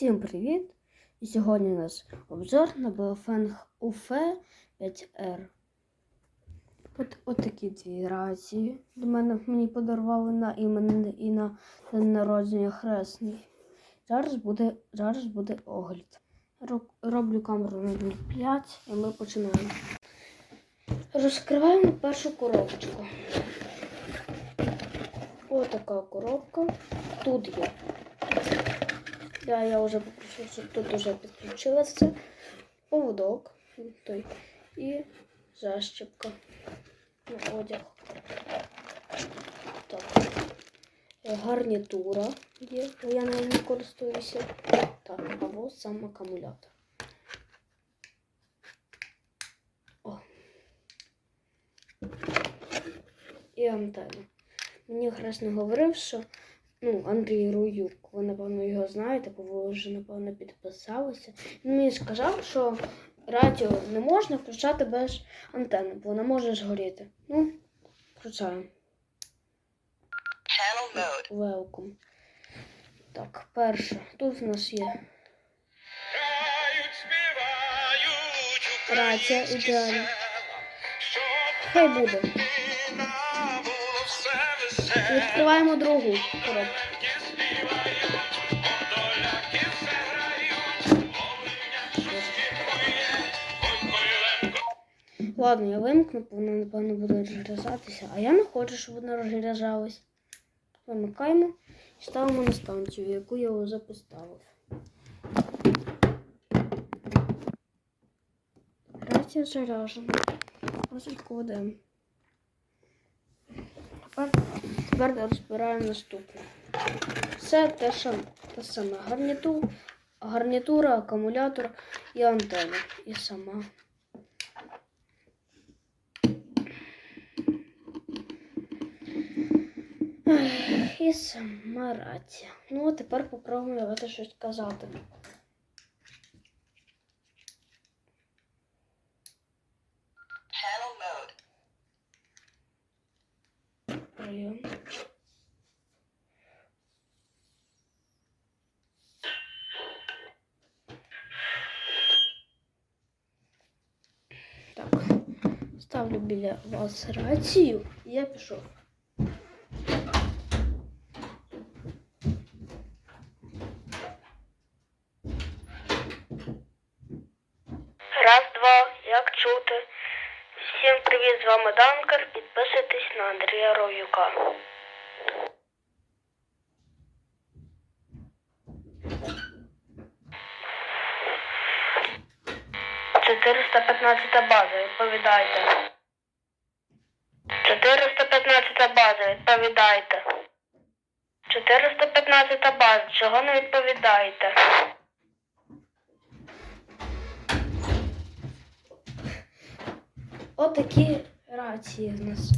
Всім привіт! І сьогодні у нас обзор на Baofeng UF 5R. От, от такі дві рації. До мене мені подарували на іменини і на день народження хресний. Зараз буде, зараз буде огляд. Роблю камеру на 0,5 і ми починаємо. Розкриваємо першу коробочку. Ось така коробка. Тут є я, я попросив, щоб тут вже підключилося. Поводок той, і защіпка на одяг. Так. Гарнітура є, але я нею не користуюся. Так, а ось сам акумулятор. О. І антенна. Мені хресно говорив, що ну, Андрій Руюк. Ви, напевно, його знаєте, бо ви вже, напевно, підписалися. Він мені сказав, що радіо не можна включати без антени, бо вона може згоріти. Ну, включаємо. Welcome. Так, перше. Тут в нас є рація ідеальна. Хай буде. Відкриваємо другу коробку. Ладно, я вимкну, бо вона, напевно, буде розрізатися. А я не хочу, щоб вона розрізалась. Вимикаємо і ставимо на станцію, яку я вже поставив. Рація заряджена. Розкладемо. Тепер, тепер розбираємо наступне. Все те, те саме. Гарніту, гарнітура, акумулятор і антенна. І сама. І сама рація. Ну, а тепер попробуємо щось казати. Прийом. Так, ставлю біля вас рацію і я пішов. Раз, два, як чути. Всім привіт, з вами Данкер. Підписуйтесь на Андрія Ровюка. Чотириста п'ятнадцята база, відповідайте. 415 база, відповідайте. 415 база, чого не відповідаєте? Отакі рації в нас.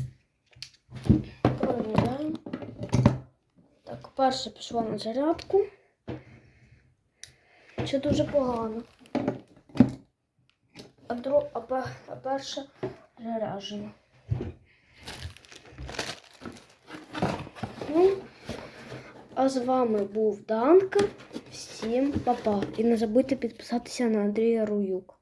Провіряємо. Так, перше пішло на зарядку. Це дуже погано. А, дру... а, пе- а перше заряджено. Ну, а з вами був Данка. Всім па-па. І не забудьте підписатися на Андрія Руюк.